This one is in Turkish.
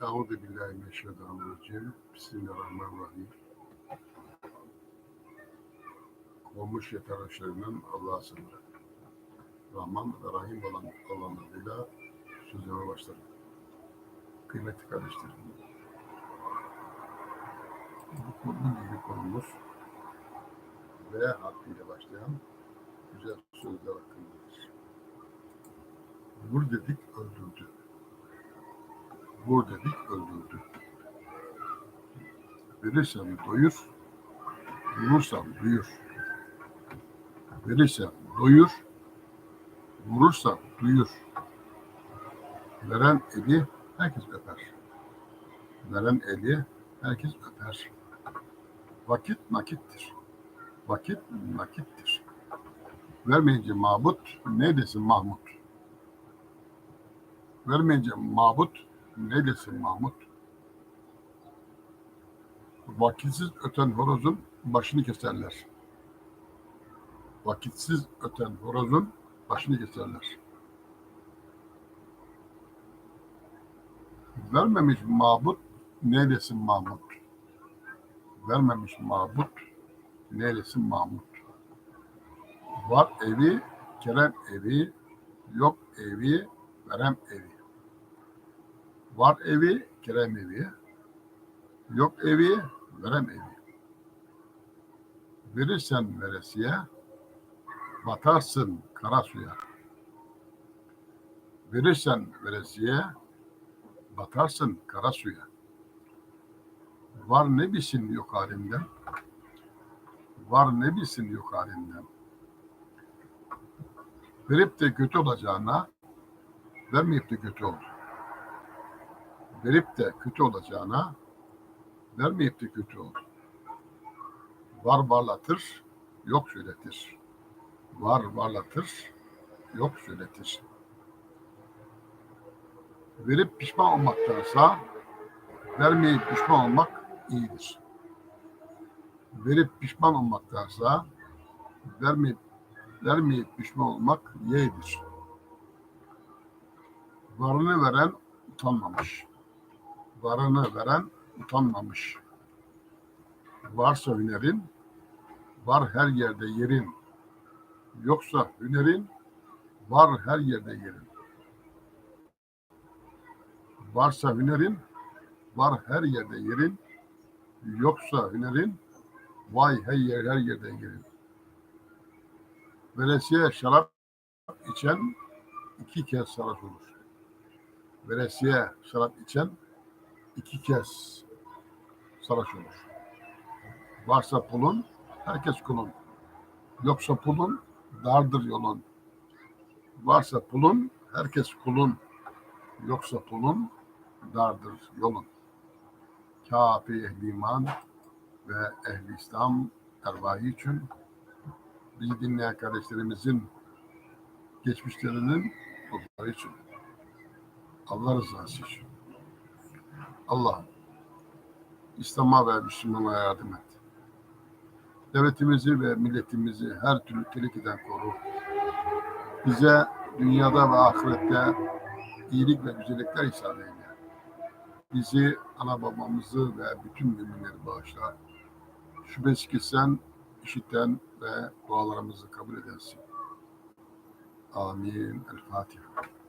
Euzu billahi mineşşeytanirracim. Bismillahirrahmanirrahim. Olmuş yeter aşırının Allah'a sığınırım. Rahman ve Rahim olan Allah'ın adıyla sözlerime başlarım. Kıymetli kardeşlerim. Bu konu ilgili konumuz V harfiyle başlayan güzel sözler hakkındadır. Vur dedik öldürdü. Vur dedik öldürdü. Verirsen doyur, vurursan duyur. Verirsen doyur, vurursan duyur. Veren eli herkes öper. Veren eli herkes öper. Vakit nakittir. Vakit nakittir. Vermeyince mabut, ne desin Mahmut? Vermeyince mabut, ne desin Mahmut? Vakitsiz öten horozun başını keserler. Vakitsiz öten horozun başını keserler. Vermemiş mabut, ne desin Mahmut? Vermemiş mabut, ne desin Mahmut? Var evi, kerem evi, yok evi, verem evi. Var evi, kerem evi, yok evi, verem evi. Verirsen veresiye, batarsın kara suya. Verirsen veresiye, batarsın kara suya. Var ne bilsin yok halinden, var ne bilsin yok halinden. Verip de kötü olacağına, vermeyip de kötü ol. Verip de kötü olacağına, vermeyip de kötü ol. Var varlatır, yok söyletir. Var varlatır, yok söyletir. Verip pişman olmaktansa, vermeyip pişman olmak iyidir. Verip pişman olmaktansa, vermeyip vermeyip pişman olmak yeğdir. Varını veren utanmamış. Varını veren utanmamış. Varsa hünerin, var her yerde yerin. Yoksa hünerin, var her yerde yerin. Varsa hünerin, var her yerde yerin. Yoksa hünerin, vay her yer her yerde yerin. Veresiye şarap içen iki kez sarhoş olur. Veresiye şarap içen iki kez sarhoş olur. Varsa pulun, herkes kulun. Yoksa pulun, dardır yolun. Varsa pulun, herkes kulun. Yoksa pulun, dardır yolun. Kafi ehli iman ve ehli İslam ervahı için bizi dinleyen kardeşlerimizin geçmişlerinin ruhları için. Allah rızası için. Allah İslam'a ve Müslümana yardım et. Devletimizi ve milletimizi her türlü tehlikeden koru. Bize dünyada ve ahirette iyilik ve güzellikler ihsan eyle. Bizi, ana babamızı ve bütün müminleri bağışla. Şüphesiz ki sen işiten ve dualarımızı kabul edersin. Amin. El Fatiha.